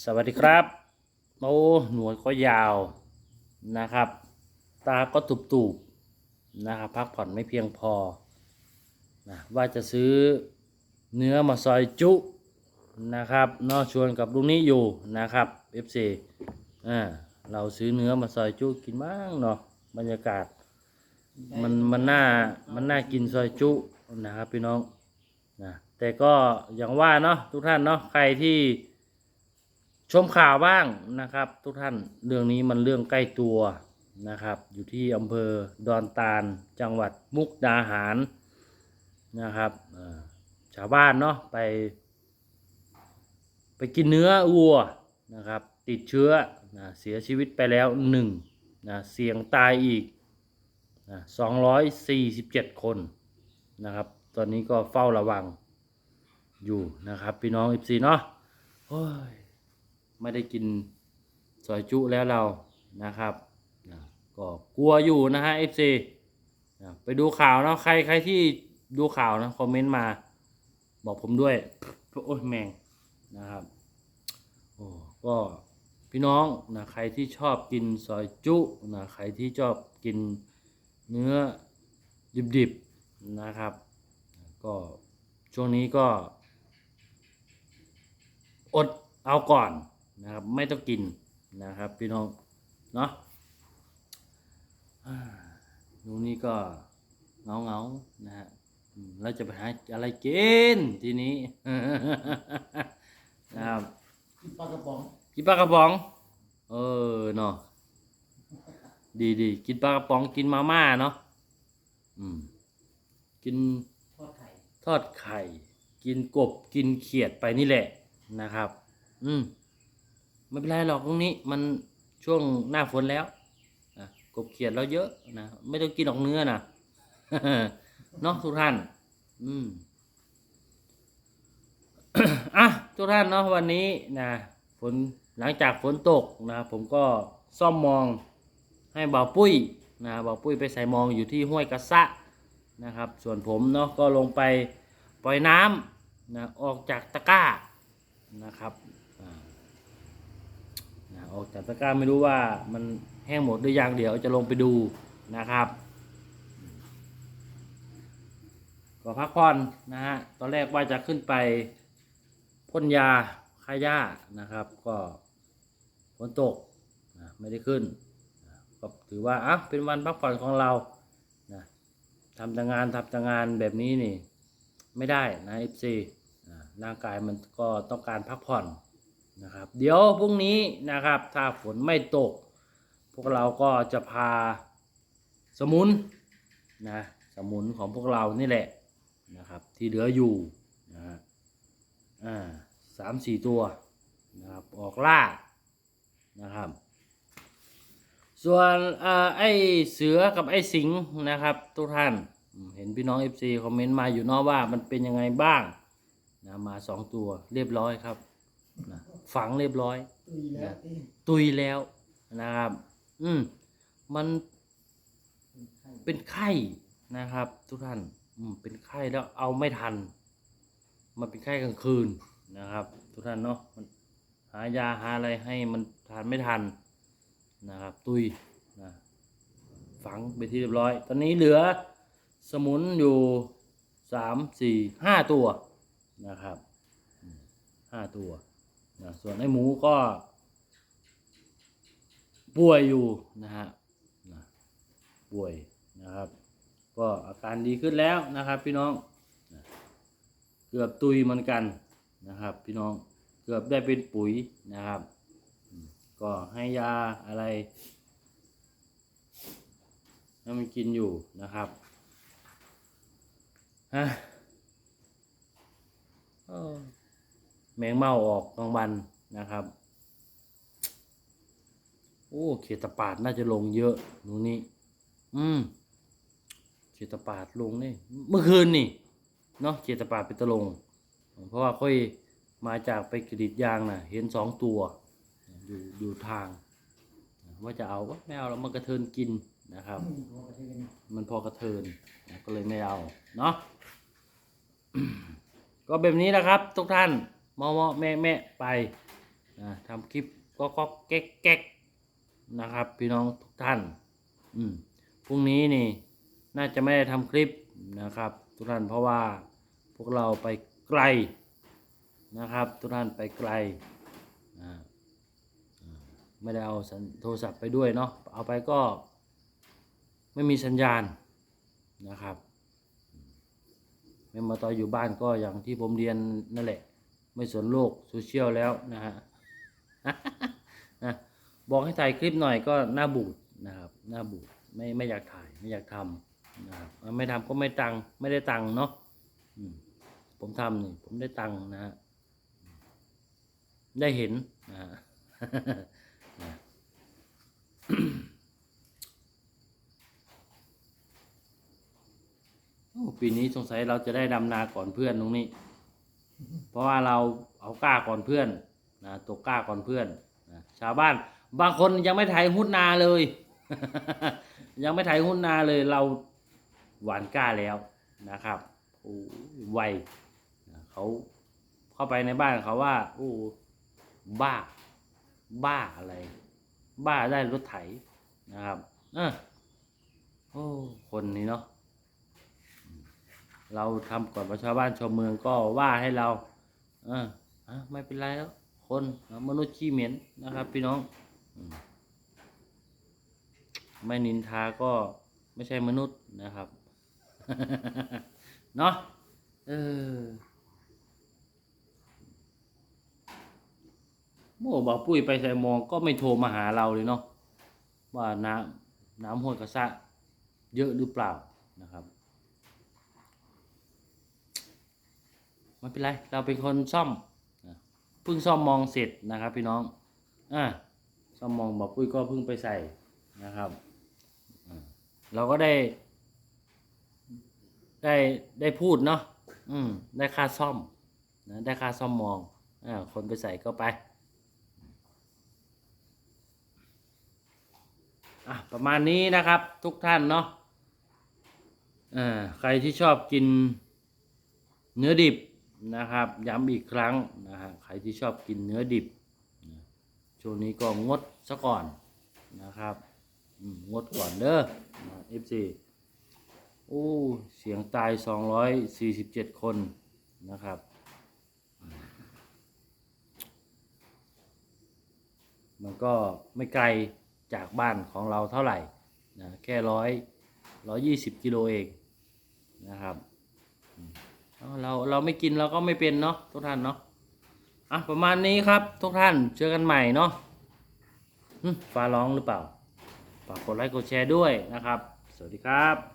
สวัสดีครับโอ้หนวดก็ยาวนะครับ ตาก็ตุบตุบๆนะครับพักผ่อนไม่เพียงพอนะว่าจะซื้อเนื้อมาซอยจุนะครับนอชวนกับลุงนี้อยู่นะครับ FC อ่าเราซื้อเนื้อมาซอยจุกินบ้างเนาะบรรยากาศ มันมันน่ามันน่ากินซอยจุนะครับพี่น้องนะแต่ก็อย่างว่าเนาะทุกท่านเนาะใครที่ ชมข่าวบ้างนะครับ ทุกท่านเรื่องนี้มันเรื่องใกล้ตัวนะครับ อยู่ที่อำเภอดอนตาลจังหวัดมุกดาหารนะครับชาวบ้านเนาะไป ไปกินเนื้อวัวนะครับ ติดเชื้อนะเสียชีวิตไปแล้วหนึ่งนะเสี่ยงตายอีกนะ247 คนนะครับ ตอนนี้ก็เฝ้าระวังอยู่นะครับ พี่น้อง FC เนาะโอ้ย ไม่ได้กินซอยจุแล้วเรานะครับนะก็กลัวอยู่นะฮะ FC นะไปดูข่าวเนาะใครใครที่ดูข่าวนะคอมเมนต์มา บอกผมด้วยโอ้ยแมงนะครับโอ้ก็พี่น้องนะใครที่ชอบกินซอยจุนะใครที่ชอบกินเนื้อดิบๆนะครับ ก็ช่วงนี้ก็ อดเอาก่อน นะครับไม่ต้องกินนะครับพี่น้องเนาะอ่าดูนี่ก็เงาเงาๆนะฮะอืมแล้วจะไปหาอะไรกินทีนี้นะครับกินปลากระป๋องกินปลากระป๋อง เออเนาะดีดีๆกินปลากระป๋องกินมาม่าเนาะอืมกินทอดไข่ทอดไข่ กินกบกินเขียดไปนี่แหละนะครับ อืม ไม่เป็นไรหรอกตรงนี้มันช่วงหน้าฝนแล้วนะกบเขียดเราเยอะนะไม่ต้องกินออกเนื้อนะเนาะทุกท่าน อืมอะทุกท่านเนาะวันนี้นะฝนหลังจากฝนตกนะผมก็ซ่อมมองให้บ่าวปุ้ยนะบ่าวปุ้ยไปใส่มองอยู่ที่ห้วยกระสะนะครับ ส่วนผมเนาะก็ลงไปปล่อยน้ำนะออกจากตะกร้านะครับ ออกจากตะกร้าไม่รู้ว่ามันแห้งหมดหรือยังเดี๋ยวจะลงไปดูนะครับ ก็พักผ่อนนะฮะตอนแรกว่าจะขึ้นไปพ่นยาฆ่าหญ้านะครับ ก็ฝนตกนะไม่ได้ขึ้นนะก็ถือว่าอะเป็นวันพักผ่อนของเรานะทำแต่งานทำแต่งานแบบนี้นี่ ไม่ได้นะเอฟซีร่างกายมันก็ต้องการพักผ่อน นะครับ เดี๋ยวพรุ่งนี้นะครับ ถ้าฝนไม่ตก พวกเราก็จะพาสมุนนะสมุนของพวกเรานี่แหละนะครับ ที่เหลืออยู่นะฮะอ่าสามสี่ตัวนะครับออกล่านะครับ ส่วนอไอ้เสือกับไอ้สิงนะครับ ทุกท่านเห็นพี่น้อง FC คอมเมนต์มาอยู่นอะว่ามันเป็นยังไงบ้างนะมาสองตัวเรียบร้อยครับนะ ฝังเรียบร้อย ตุยแล้วเอ๊ะตุยแล้วนะครับ อืมมันเป็นไข่เป็นไข้นะครับ ทุกท่าน อืมเป็นไข้แล้วเอาไม่ทัน มันเป็นไข้กลางคืนนะครับ ทุกท่านเนาะมันหายาหาอะไรให้มันทานไม่ทันนะครับ ตุยนะฝังไปนที่เรียบร้อย ตอนนี้เหลือสมุนอยู่สามสี่ห้าตัวนะครับอืมห้าตัว นะส่วนไอ้หมูก็ ป่วยอยู่นะฮะนะป่วยนะครับ ก็อาการดีขึ้นแล้วนะครับ พี่น้องนะเกือบตุยเหมือนกันนะครับ พี่น้องเกือบได้เป็นปุ๋ยนะครับ ก็ให้ยาอะไรให้มันกินอยู่นะครับฮะเออ แมงเม่าออกกลางวันนะครับ โอ้เขตปาดน่าจะลงเยอะหนูนี่อืมเขตปาดลงนี่เมื่อคืนนี่เนาะเขตปาดเป็นตะลง เพราะว่าค่อยมาจากไปกรีดยางน่ะ เห็นสองตัว อยู่อยู่ทาง ว่าจะเอาวะไม่เอาแล้วมันกระเทินกินนะครับ มันพอกระเทินนก็เลยไม่เอา เนาะก็แบบนี้นะครับ ทุกท่าน มาะๆแม่แม่ไปนะทำคลิปก็ก็แก๊กแก๊กนะครับ พี่น้องทุกท่าน อืมพรุ่งนี้นี่ น่าจะไม่ได้ทำคลิปนะครับ ทุกท่านเพราะว่าพวกเราไปไกลนะครับ ทุกท่านไปไกลอ่าไม่ได้เอาโทรศัพท์ไปด้วยเนาะเอาไปก็ไม่มีสัญญาณนะครับแม่มาตอนอยู่บ้านก็อย่างที่ผมเรียนนั่นแหละ ไม่สนโลกโซเชียลแล้วนะฮะนะบอกให้ถ่ายคลิปหน่อยก็หน้าบูดนะครับหน้าบูดไม่ไม่อยากถ่ายไม่อยากทำนะครับไม่ทำก็ไม่ตังค์ไม่ได้ตังค์เนาะผมทำนี่ผมได้ตังค์นะฮะได้เห็นนะฮะปีนี้สงสัยเราจะได้ดำนาก่อนเพื่อนตรงนี้ เพราะว่าเราเอากล้าก่อนเพื่อนนะตกกล้าก่อนเพื่อนนะชาวบ้านบางคนยังไม่ไถหุ้นนาเลย ยังไม่ไถหุ้นนาเลยเราหวานกล้าแล้วนะครับโอ้ไวนะเขาเข้าไปในบ้านเขาว่าโอ้บ้า บ้าอะไร บ้าได้รถไถนะครับเออโอ้คนนี้เนาะ เราทำก่อนประชาบ้านชาวเมืองก็ว่าให้เรา เอออะไม่เป็นไรแล้ว คนมนุษย์ขี้เหม็นนะครับ พี่น้อง ไม่นินทาก็ไม่ใช่มนุษย์นะครับ เนาะเออโม่บอกปุ้ยไปใส่มองก็ไม่โทรมาหาเราเลยเนาะว่าน้ำน้ำห้วยกระซะเยอะหรือเปล่านะครับ ไม่เป็นไร เราเป็นคนซ่อมเพิ่งซ่อมมองเสร็จนะครับ พี่น้องอ่าซ่อมมองบอกปุ้ยก็เพิ่งไปใส่นะครับเราก็ได้ ได้ได้พูดเนาะอืมได้ค่าซ่อมนะได้ค่าซ่อมมองอ่าคนไปใส่ก็ไปอะประมาณนี้นะครับทุกท่านเนาะอ่าใครที่ชอบกินเนื้อดิบ นะครับ ย้ำอีกครั้งนะฮะใครที่ชอบกินเนื้อดิบช่วงนี้ก็งดซะก่อนนะครับงดก่อนเด้อเอฟซีโอ้เสียงตาย 247 คนนะครับมมันก็ไม่ไกลจากบ้านของเราเท่าไหร่นะแค่ร้อยร้อยยี่สิบกิโลเองนะครับ เราเราไม่กินเราก็ไม่เป็นเนาะทุกท่านเนาะอะประมาณนี้ครับทุกท่านเจอกันใหม่เนาะฟ้าร้องหรือเปล่าฝากกดไลค์กดแชร์ด้วยนะครับ สวัสดีครับ